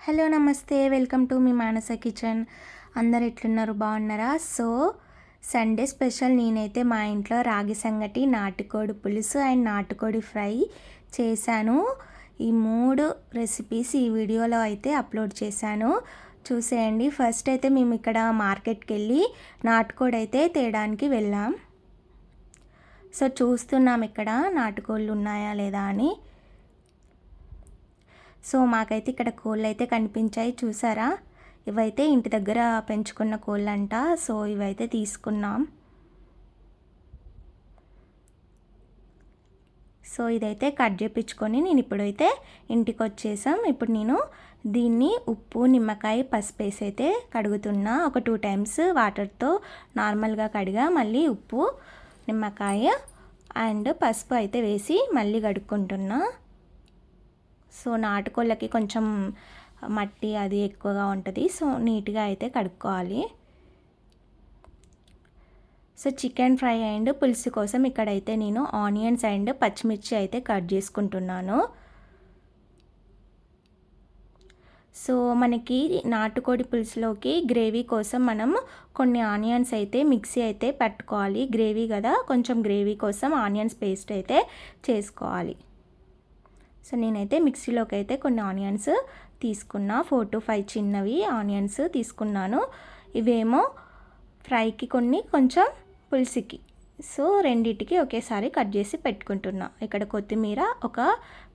Hello నమస్తే welcome to మీ Manasa kitchen. అందరు ఎట్లున్నారు? బాగున్నారా? సో సండే స్పెషల్ నేనైతే మా ఇంట్లో రాగి సంగటి నాటుకోడి పులుసు అండ్ నాటుకోడి ఫ్రై చేశాను. ఈ మూడు రెసిపీస్ ఈ వీడియోలో అయితే అప్లోడ్ చేశాను. చూసేయండి. ఫస్ట్ అయితే మేము ఇక్కడ మార్కెట్కి వెళ్ళి నాటుకోడి అయితే తేయడానికి వెళ్ళాం. సో చూస్తున్నాం ఇక్కడ నాటుకోళ్ళు ఉన్నాయా లేదా అని. సో మాకైతే ఇక్కడ కోళ్ళు అయితే కనిపించాయి చూసారా? ఇవైతే ఇంటి దగ్గర పెంచుకున్న కోళ్ళంట. సో ఇవైతే తీసుకున్నాం. సో ఇదైతే కట్ చేపించుకొని నేను ఇప్పుడైతే ఇంటికి వచ్చేసాం ఇప్పుడు నేను దీన్ని ఉప్పు నిమ్మకాయ పసుపు వేసి అయితే కడుగుతున్నా. ఒక టూ టైమ్స్ వాటర్తో నార్మల్గా కడిగా మళ్ళీ ఉప్పు నిమ్మకాయ అండ్ పసుపు అయితే వేసి మళ్ళీ కడుక్కుంటున్నా. సో నాటుకోళ్ళకి కొంచెం మట్టి అది ఎక్కువగా ఉంటుంది. సో నీట్గా అయితే కడుక్కోవాలి. సో చికెన్ ఫ్రై అండ్ పులుసు కోసం ఇక్కడైతే నేను ఆనియన్స్ అండ్ పచ్చిమిర్చి అయితే కట్ చేసుకుంటున్నాను. సో మనకి నాటుకోడి పులుసులోకి గ్రేవీ కోసం మనం కొన్ని ఆనియన్స్ అయితే మిక్సీ అయితే పెట్టుకోవాలి. గ్రేవీ కదా కొంచెం గ్రేవీ కోసం ఆనియన్స్ పేస్ట్ అయితే చేసుకోవాలి. సో నేనైతే మిక్సీలోకి అయితే కొన్ని ఆనియన్స్ తీసుకున్నా. ఫోర్ టు ఫైవ్ చిన్నవి ఆనియన్స్ తీసుకున్నాను. ఇవేమో ఫ్రైకి కొన్ని కొంచెం పులుసుకి. సో రెండింటికి ఒకేసారి కట్ చేసి పెట్టుకుంటున్నా. ఇక్కడ కొత్తిమీర ఒక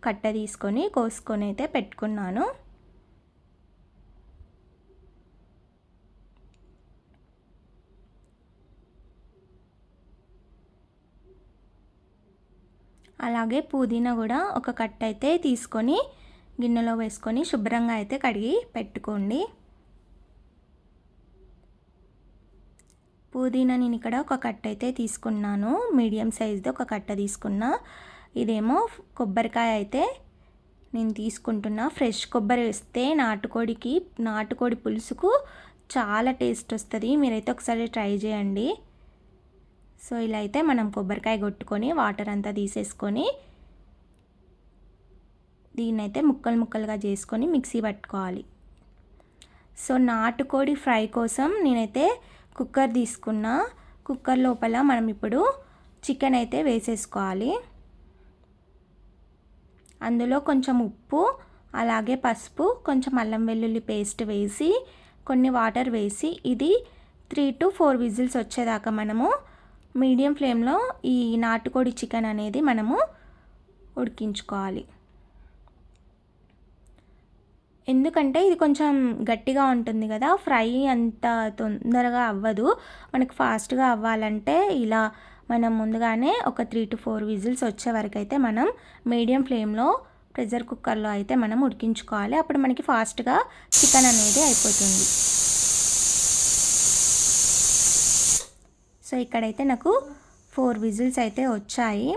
కట్ట తీసుకొని కోసుకొని అయితే పెట్టుకున్నాను. అలాగే పుదీనా కూడా ఒక కట్ట అయితే తీసుకొని గిన్నెలో వేసుకొని శుభ్రంగా అయితే కడిగి పెట్టుకోండి. పుదీనా నేను ఇక్కడ ఒక కట్ట అయితే తీసుకున్నాను. మీడియం సైజ్ది ఒక కట్ట తీసుకున్నా. ఇదేమో కొబ్బరికాయ అయితే నేను తీసుకుంటున్నా. ఫ్రెష్ కొబ్బరి వేస్తే నాటుకోడికి నాటుకోడి పులుసుకు చాలా టేస్ట్ వస్తుంది. మీరైతే ఒకసారి ట్రై చేయండి. సో ఇలా అయితే మనం కొబ్బరికాయ కొట్టుకొని వాటర్ అంతా తీసేసుకొని దీన్నైతే ముక్కలు ముక్కలుగా చేసుకొని మిక్సీ పట్టుకోవాలి. సో నాటుకోడి ఫ్రై కోసం నేనైతే కుక్కర్ తీసుకున్నా కుక్కర్ లోపల మనం ఇప్పుడు చికెన్ అయితే వేసేసుకోవాలి. అందులో కొంచెం ఉప్పు అలాగే పసుపు కొంచెం అల్లం వెల్లుల్లి పేస్ట్ వేసి కొన్ని వాటర్ వేసి ఇది త్రీ టు ఫోర్ విజిల్స్ వచ్చేదాకా మనము మీడియం ఫ్లేమ్లో ఈ నాటుకోడి చికెన్ అనేది మనము ఉడికించుకోవాలి. ఎందుకంటే ఇది కొంచెం గట్టిగా ఉంటుంది కదా ఫ్రై అంత తొందరగా అవ్వదు. మనకు ఫాస్ట్గా అవ్వాలంటే ఇలా మనం ముందుగానే ఒక త్రీ టు ఫోర్ విజిల్స్ వచ్చే వరకు అయితే మనం మీడియం ఫ్లేమ్లో ప్రెషర్ కుక్కర్లో అయితే మనం ఉడికించుకోవాలి. అప్పుడు మనకి ఫాస్ట్గా చికెన్ అనేది అయిపోతుంది. సో ఇక్కడైతే నాకు ఫోర్ విజిల్స్ అయితే వచ్చాయి.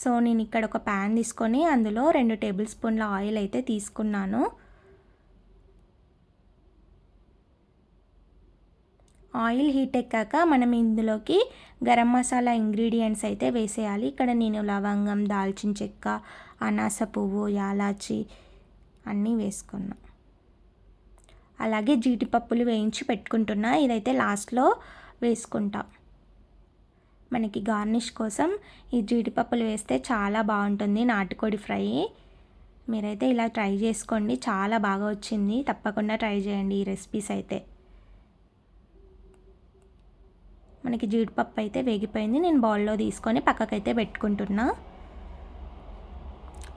సో నేను ఇక్కడ ఒక ప్యాన్ తీసుకొని అందులో రెండు టేబుల్ స్పూన్ల ఆయిల్ అయితే తీసుకున్నాను. ఆయిల్ హీట్ ఎక్కాక మనం ఇందులోకి గరం మసాలా ఇంగ్రీడియంట్స్ అయితే వేసేయాలి. ఇక్కడ నేను లవంగం దాల్చిన చెక్క అనాస పువ్వు యాలాచి అన్నీ వేసుకున్నా. అలాగే జీడిపప్పులు వేయించి పెట్టుకుంటున్నా. ఇదైతే లాస్ట్లో వేసుకుంటాం. మనకి గార్నిష్ కోసం ఈ జీడిపప్పులు వేస్తే చాలా బాగుంటుంది నాటుకోడి ఫ్రై. మీరైతే ఇలా ట్రై చేసుకోండి. చాలా బాగా వచ్చింది. తప్పకుండా ట్రై చేయండి ఈ రెసిపీస్ అయితే. మనకి జీడిపప్పు అయితే వేగిపోయింది. నేను బౌల్లో తీసుకొని పక్కకైతే పెట్టుకుంటున్నా.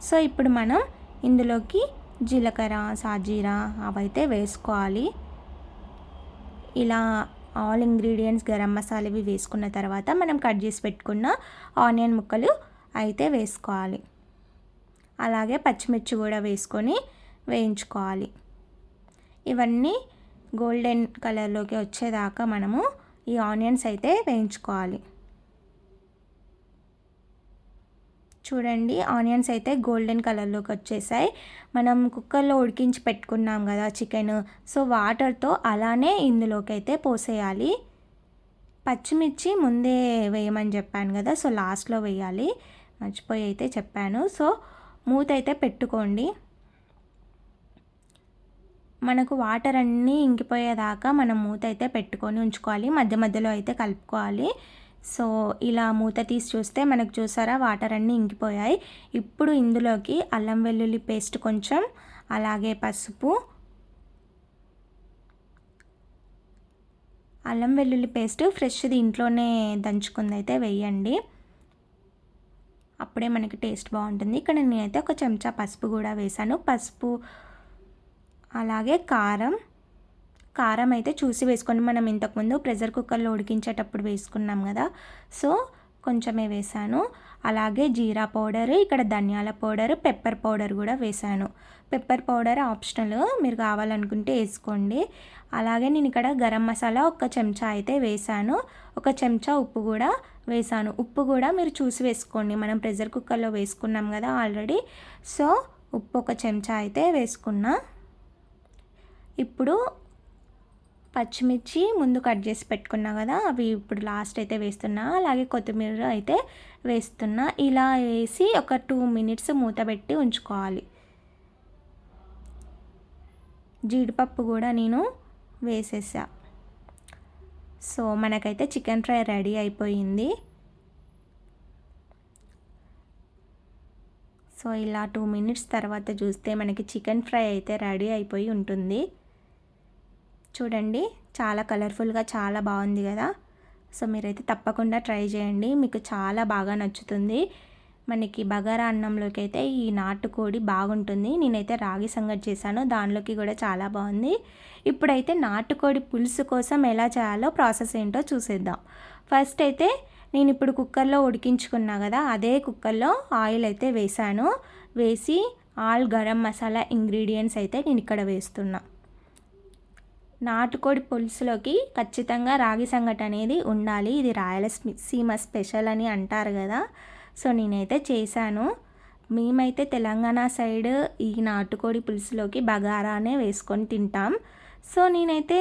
సో ఇప్పుడు మనం ఇందులోకి జీలకర్ర సాజీరా అవైతే వేసుకోవాలి. ఇలా ఆల్ ఇంగ్రీడియంట్స్ గరం మసాలా ఇవి వేసుకున్న తర్వాత మనం కట్ చేసి పెట్టుకున్న ఆనియన్ ముక్కలు అయితే వేసుకోవాలి. అలాగే పచ్చిమిర్చి కూడా వేసుకొని వేయించుకోవాలి. ఇవన్నీ గోల్డెన్ కలర్లోకి వచ్చేదాకా మనము ఈ ఆనియన్స్ అయితే వేయించుకోవాలి. చూడండి ఆనియన్స్ అయితే గోల్డెన్ కలర్లోకి వచ్చేసాయి. మనం కుక్కర్లో ఉడికించి పెట్టుకున్నాం కదా చికెన్. సో వాటర్తో అలానే ఇందులోకి అయితే పోసేయాలి. పచ్చిమిర్చి ముందే వేయమని చెప్పాను కదా సో లాస్ట్లో వేయాలి. మర్చిపోయి అయితే చెప్పాను. సో మూత అయితే పెట్టుకోండి. మనకు వాటర్ అన్నీ ఇంకిపోయేదాకా మనం మూత అయితే పెట్టుకొని ఉంచుకోవాలి. మధ్య మధ్యలో అయితే కలుపుకోవాలి. సో ఇలా మూత తీసి చూస్తే మనకు చూసారా వాటర్ అన్నీ ఇంకిపోయాయి. ఇప్పుడు ఇందులోకి అల్లం వెల్లుల్లి పేస్ట్ కొంచెం అలాగే పసుపు అల్లం వెల్లుల్లి పేస్ట్ ఫ్రెష్ది ఇంట్లోనే దంచుకుంది అయితే వేయండి. అప్పుడే మనకి టేస్ట్ బాగుంటుంది. ఇక్కడ నేనైతే ఒక చెంచా పసుపు కూడా వేసాను పసుపు అలాగే కారం కారం అయితే చూసి వేసుకోండి. మనం ఇంతకుముందు ప్రెషర్ కుక్కర్లో ఉడికించేటప్పుడు వేసుకున్నాం కదా. సో కొంచెమే వేసాను. అలాగే జీరా పౌడర్ ఇక్కడ ధనియాల పౌడర్ పెప్పర్ పౌడర్ కూడా వేసాను. పెప్పర్ పౌడర్ ఆప్షనల్ మీరు కావాలనుకుంటే వేసుకోండి. అలాగే నేను ఇక్కడ గరం మసాలా ఒక చెంచా అయితే వేసాను. ఒక చెంచా ఉప్పు కూడా వేసాను. ఉప్పు కూడా మీరు చూసి వేసుకోండి. మనం ప్రెషర్ కుక్కర్లో వేసుకున్నాం కదా ఆల్రెడీ. సో ఉప్పు ఒక చెంచా అయితే వేసుకున్నా. ఇప్పుడు పచ్చిమిర్చి ముందు కట్ చేసి పెట్టుకున్నా కదా అవి ఇప్పుడు లాస్ట్ అయితే వేస్తున్నా. అలాగే కొత్తిమీర అయితే వేస్తున్నా. ఇలా వేసి ఒక టూ మినిట్స్ మూత పెట్టి ఉంచుకోవాలి. జీడిపప్పు కూడా నేను వేసేసా. సో మనకైతే చికెన్ ఫ్రై రెడీ అయిపోయింది. సో ఇలా టూ మినిట్స్ తర్వాత చూస్తే మనకి చికెన్ ఫ్రై అయితే రెడీ అయిపోయి ఉంటుంది. చూడండి. చాలా కలర్ఫుల్గా చాలా బాగుంది కదా. సో మీరైతే తప్పకుండా ట్రై చేయండి. మీకు చాలా బాగా నచ్చుతుంది. మనకి బగారా అన్నంలోకి అయితే ఈ నాటుకోడి బాగుంటుంది. నేనైతే రాగి సంగటి చేశాను. దానిలోకి కూడా చాలా బాగుంది. ఇప్పుడైతే నాటుకోడి పులుసు కోసం ఎలా చేయాలో ప్రాసెస్ ఏంటో చూసేద్దాం. ఫస్ట్ అయితే నేను ఇప్పుడు కుక్కర్లో ఉడికించుకున్నా కదా అదే కుక్కర్లో ఆయిల్ అయితే వేసాను వేసి ఆల్ గరం మసాలా ఇంగ్రీడియంట్స్ అయితే నేను ఇక్కడ వేస్తున్నా. నాటుకోడి పులుసులోకి ఖచ్చితంగా రాగి సంగటి అనేది ఉండాలి. ఇది రాయలసీమ స్పెషల్ అని అంటారు కదా. సో నేనైతే చేశాను. మేమైతే తెలంగాణ సైడ్ ఈ నాటుకోడి పులుసులోకి బగారానే వేసుకొని తింటాం. సో నేనైతే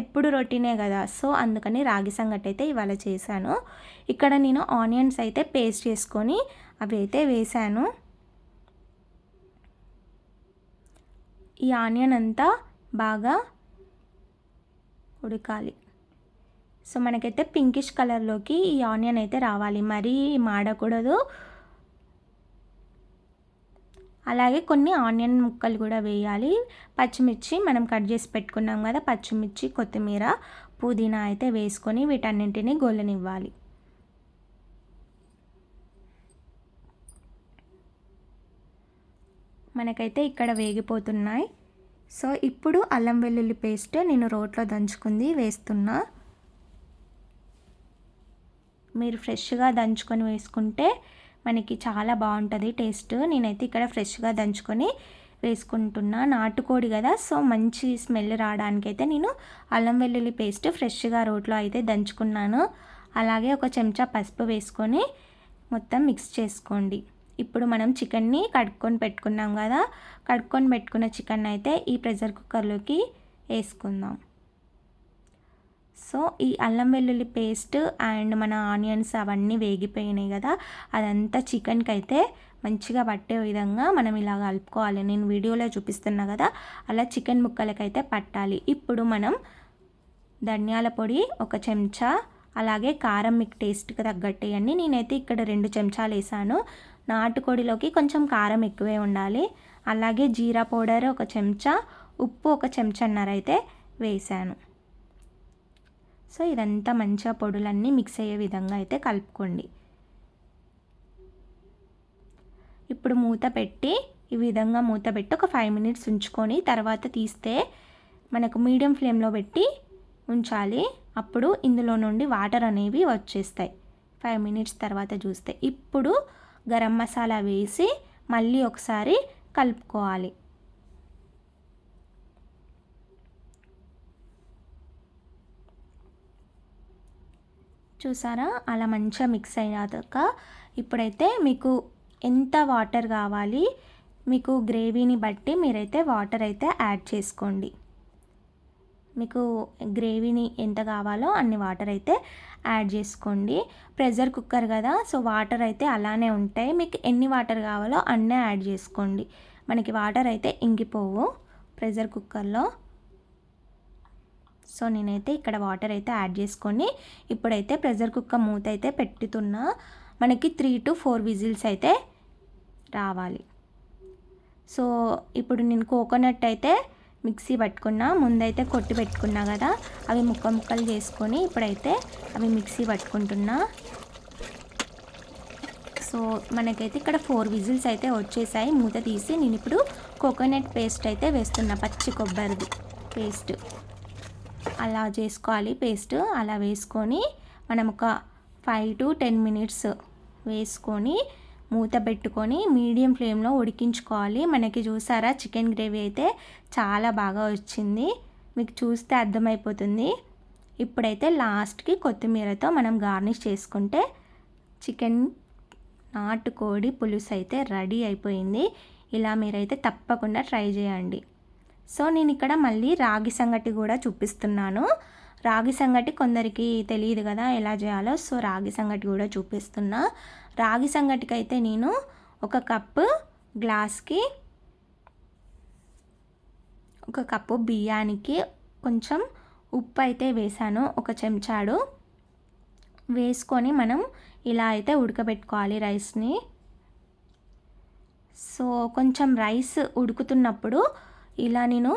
ఎప్పుడు రొటీనే కదా. సో అందుకని రాగి సంగటి అయితే ఇవాళ చేశాను. ఇక్కడ నేను ఆనియన్స్ అయితే పేస్ట్ చేసుకొని అవి అయితే వేశాను. ఈ ఆనియన్ అంతా బాగా ఉడకాలి. సో మనకైతే పింకిష్ కలర్లోకి ఈ ఆనియన్ అయితే రావాలి. మరీ మాడకూడదు. అలాగే కొన్ని ఆనియన్ ముక్కలు కూడా వేయాలి. పచ్చిమిర్చి మనం కట్ చేసి పెట్టుకున్నాం కదా పచ్చిమిర్చి కొత్తిమీర పుదీనా అయితే వేసుకొని వీటన్నింటినీ గొల్లనివ్వాలి మనకైతే ఇక్కడ వేగిపోతున్నాయి. సో ఇప్పుడు అల్లం వెల్లుల్లి పేస్ట్ నేను రోట్లో దంచుకుంది వేస్తున్నా. మీరు ఫ్రెష్గా దంచుకొని వేసుకుంటే మనకి చాలా బాగుంటుంది టేస్ట్. నేనైతే ఇక్కడ ఫ్రెష్గా దంచుకొని వేసుకుంటున్నా. నాటుకోడి కదా సో మంచి స్మెల్ రావడానికైతే నేను అల్లం వెల్లుల్లి పేస్ట్ ఫ్రెష్గా రోట్లో అయితే దంచుకున్నాను. అలాగే ఒక చెంచా పసుపు వేసుకొని మొత్తం మిక్స్ చేసుకోండి. ఇప్పుడు మనం చికెన్ని కడుక్కొని పెట్టుకున్నాం కదా కడుక్కొని పెట్టుకున్న చికెన్ అయితే ఈ ప్రెషర్ కుక్కర్లోకి వేసుకుందాం. సో ఈ అల్లం వెల్లుల్లి పేస్ట్ అండ్ మన ఆనియన్స్ అవన్నీ వేగిపోయినాయి కదా అదంతా చికెన్కి అయితే మంచిగా పట్టే విధంగా మనం ఇలా కలుపుకోవాలి. నేను వీడియోలో చూపిస్తున్నా కదా అలా చికెన్ ముక్కలకైతే పట్టాలి. ఇప్పుడు మనం ధనియాల పొడి ఒక చెంచా అలాగే కారం మీకు టేస్ట్కి తగ్గట్టేయండి నేనైతే ఇక్కడ రెండు చెంచాలు వేసాను. నాటుకోడిలోకి కొంచెం కారం ఎక్కువే ఉండాలి. అలాగే జీరా పౌడర్ ఒక చెంచా ఉప్పు ఒక చెంచన్నర అయితే వేసాను సో ఇదంతా మంచిగా పొడులన్నీ మిక్స్ అయ్యే విధంగా అయితే కలుపుకోండి. ఇప్పుడు మూత పెట్టి ఈ విధంగా మూత పెట్టి ఒక ఫైవ్ మినిట్స్ ఉంచుకొని తర్వాత తీస్తే మనకు మీడియం ఫ్లేమ్లో పెట్టి ఉంచాలి. అప్పుడు ఇందులో నుండి వాటర్ అనేవి వచ్చేస్తాయి. ఫైవ్ మినిట్స్ తర్వాత చూస్తే. ఇప్పుడు గరం మసాలా వేసి మళ్ళీ ఒకసారి కలుపుకోవాలి. చూసారా? అలా మంచిగా మిక్స్ అయ్యాక ఇప్పుడైతే మీకు ఎంత వాటర్ కావాలి మీకు గ్రేవీని బట్టి మీరైతే వాటర్ అయితే యాడ్ చేసుకోండి. మీకు గ్రేవీని ఎంత కావాలో అన్ని వాటర్ అయితే యాడ్ చేసుకోండి. ప్రెషర్ కుక్కర్ కదా సో వాటర్ అయితే అలానే ఉంటాయి. మీకు ఎన్ని వాటర్ కావాలో అన్నీ యాడ్ చేసుకోండి. మనకి వాటర్ అయితే ఇంగిపోవు ప్రెషర్ కుక్కర్లో. సో నేనైతే ఇక్కడ వాటర్ అయితే యాడ్ చేసుకొని ఇప్పుడైతే ప్రెషర్ కుక్కర్ మూత అయితే పెట్టుతున్నా. మనకి త్రీ టు ఫోర్ విజిల్స్ అయితే రావాలి. సో ఇప్పుడు నేను కోకోనట్ అయితే మిక్సీ పట్టుకున్నా ముందైతే కొట్టి పెట్టుకున్నా కదా అవి ముక్క ముక్కలు చేసుకొని ఇప్పుడైతే అవి మిక్సీ పట్టుకుంటున్నా. సో మనకైతే ఇక్కడ ఫోర్ విజిల్స్ అయితే వచ్చేసాయి. మూత తీసి నేను ఇప్పుడు కోకోనట్ పేస్ట్ అయితే వేస్తున్నా పచ్చి కొబ్బరిది పేస్ట్. అలా చేసుకోవాలి పేస్ట్. అలా వేసుకొని మనం ఒక ఫైవ్ టు టెన్ మినిట్స్ వేసుకొని మూత పెట్టుకొని మీడియం ఫ్లేమ్లో ఉడికించుకోవాలి. మనకి చూసారా చికెన్ గ్రేవీ అయితే చాలా బాగా వచ్చింది. మీకు చూస్తే అర్థమైపోతుంది. ఇప్పుడైతే లాస్ట్కి కొత్తిమీరతో మనం గార్నిష్ చేసుకుంటే చికెన్ నాటుకోడి పులుసు అయితే రెడీ అయిపోయింది. ఇలా మీరైతే తప్పకుండా ట్రై చేయండి. సో నేను ఇక్కడ మళ్ళీ రాగి సంగటి కూడా చూపిస్తున్నాను. రాగి సంగటి కొందరికి తెలియదు కదా ఎలా చేయాలో. సో రాగి సంగటి కూడా చూపిస్తున్నా. రాగి సంగటికి అయితే నేను ఒక కప్పు గ్లాస్కి ఒక కప్పు బియ్యానికి కొంచెం ఉప్పు అయితే వేసాను ఒక చెంచాడు. వేసుకొని మనం ఇలా అయితే ఉడకబెట్టుకోవాలి రైస్ని. సో కొంచెం రైస్ ఉడుకుతున్నప్పుడు ఇలా నేను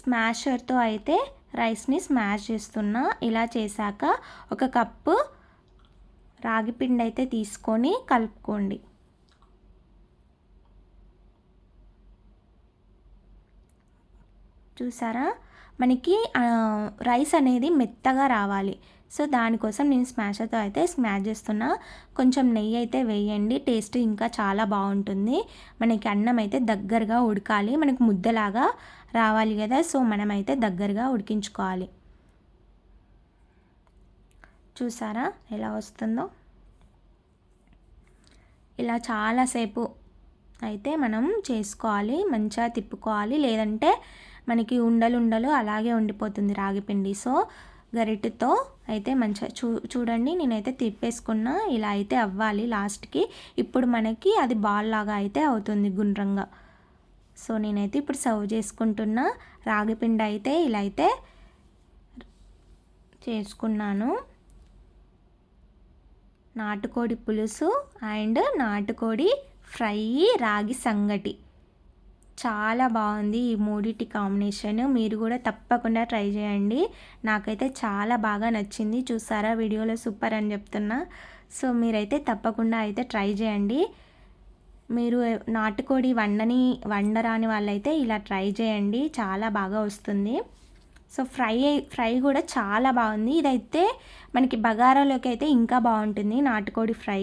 స్మాషర్తో అయితే రైస్ని స్మాష్ చేస్తున్నా. ఇలా చేశాక ఒక కప్పు రాగి పిండి అయితే తీసుకొని కలుపుకోండి. చూసారా? మనకి రైస్ అనేది మెత్తగా రావాలి. సో దానికోసం నేను స్మాషర్తో అయితే స్మాష్ చేస్తున్నా. కొంచెం నెయ్యి అయితే వేయండి. టేస్ట్ ఇంకా చాలా బాగుంటుంది. మనకి అన్నం అయితే దగ్గరగా ఉడకాలి. మనకి ముద్దలాగా రావాలి కదా. సో మనమైతే దగ్గరగా ఉడికించుకోవాలి. చూసారా ఎలా వస్తుందో? ఇలా చాలాసేపు అయితే మనం చేసుకోవాలి మంచిగా తిప్పుకోవాలి. లేదంటే మనకి ఉండలు ఉండలు అలాగే ఉండిపోతుంది రాగిపిండి సో గరిటెతో అయితే మంచిగా చూ చూడండి. నేనైతే తిప్పేసుకున్నా ఇలా అయితే అవ్వాలి లాస్ట్కి. ఇప్పుడు మనకి అది బాల్ లాగా అయితే అవుతుంది గుండ్రంగా. సో నేనైతే ఇప్పుడు సర్వ్ చేసుకుంటున్నా. రాగిపిండి అయితే ఇలా అయితే చేసుకున్నాను. నాటుకోడి పులుసు అండ్ నాటుకోడి ఫ్రై రాగి సంగటి. చాలా బాగుంది ఈ మూడిటి కాంబినేషన్. మీరు కూడా తప్పకుండా ట్రై చేయండి. నాకైతే చాలా బాగా నచ్చింది. చూసారా వీడియోలో సూపర్ అని చెప్తున్నా. సో మీరైతే తప్పకుండా అయితే ట్రై చేయండి. మీరు నాటుకోడి వండని వండరాని వాళ్ళైతే ఇలా ట్రై చేయండి. చాలా బాగా వస్తుంది. సో ఫ్రై ఫ్రై కూడా చాలా బాగుంది. ఇదైతే మనకి బగారాలోకి అయితే ఇంకా బాగుంటుంది నాటుకోడి ఫ్రై.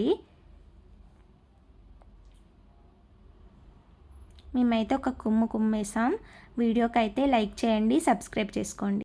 మేమైతే ఒక కుమ్ము కుమ్మేసాం. వీడియోకి అయితే లైక్ చేయండి సబ్స్క్రైబ్ చేసుకోండి.